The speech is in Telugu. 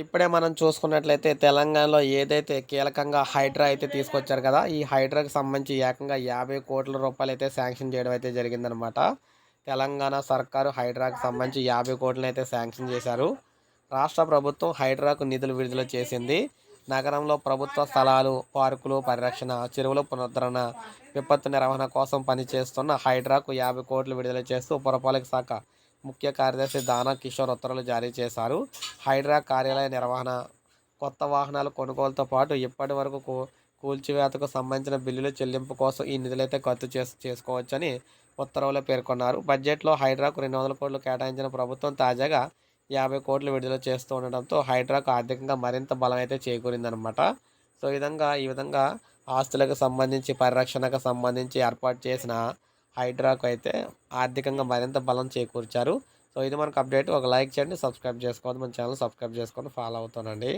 ఇప్పుడే మనం చూసుకున్నట్లయితే తెలంగాణలో ఏదైతే కీలకంగా హైడ్రా అయితే తీసుకొచ్చారు కదా ఈ హైడ్రాకి సంబంధించి ఏకంగా యాభై కోట్ల రూపాయలు అయితే శాంక్షన్ చేయడం అయితే జరిగిందనమాట తెలంగాణ సర్కారు హైడ్రాకి సంబంధించి యాభై కోట్లను అయితే శాంక్షన్ చేశారు. రాష్ట్ర ప్రభుత్వం హైడ్రాకు నిధులు విడుదల చేసింది. నగరంలో ప్రభుత్వ స్థలాలు పార్కులు పరిరక్షణ చెరువుల పునరుద్ధరణ విపత్తు నిర్వహణ కోసం పనిచేస్తున్న హైడ్రాకు యాభై కోట్లు విడుదల చేస్తూ పురపాలక శాఖ ముఖ్య కార్యదర్శి దానా కిషోర్ ఉత్తర్వులు జారీ చేశారు. హైడ్రా కార్యాలయ నిర్వహణ కొత్త వాహనాల కొనుగోలుతో పాటు ఇప్పటి వరకు కూల్చివేతకు సంబంధించిన బిల్లుల చెల్లింపు కోసం ఈ నిధులైతే ఖర్చు చేసు చేసుకోవచ్చని ఉత్తర్వులో పేర్కొన్నారు. బడ్జెట్లో హైడ్రాకు రెండు వందల కోట్లు కేటాయించిన ప్రభుత్వం తాజాగా యాభై కోట్లు విడుదల చేస్తూ ఉండడంతో హైడ్రాకు ఆర్థికంగా మరింత బలం అయితే చేకూరిందనమాట సో ఈ విధంగా ఈ విధంగా ఆస్తులకు సంబంధించి పరిరక్షణకు సంబంధించి ఏర్పాటు చేసిన హైడ్రాకు అయితే ఆర్థికంగా మరింత బలం చేకూర్చారు. సో ఇది మనకు అప్డేట్. ఒక లైక్ చేయండి సబ్స్క్రైబ్ చేసుకోవద్దు. మన ఛానల్ సబ్స్క్రైబ్ చేసుకొని ఫాలో అవుతానండి.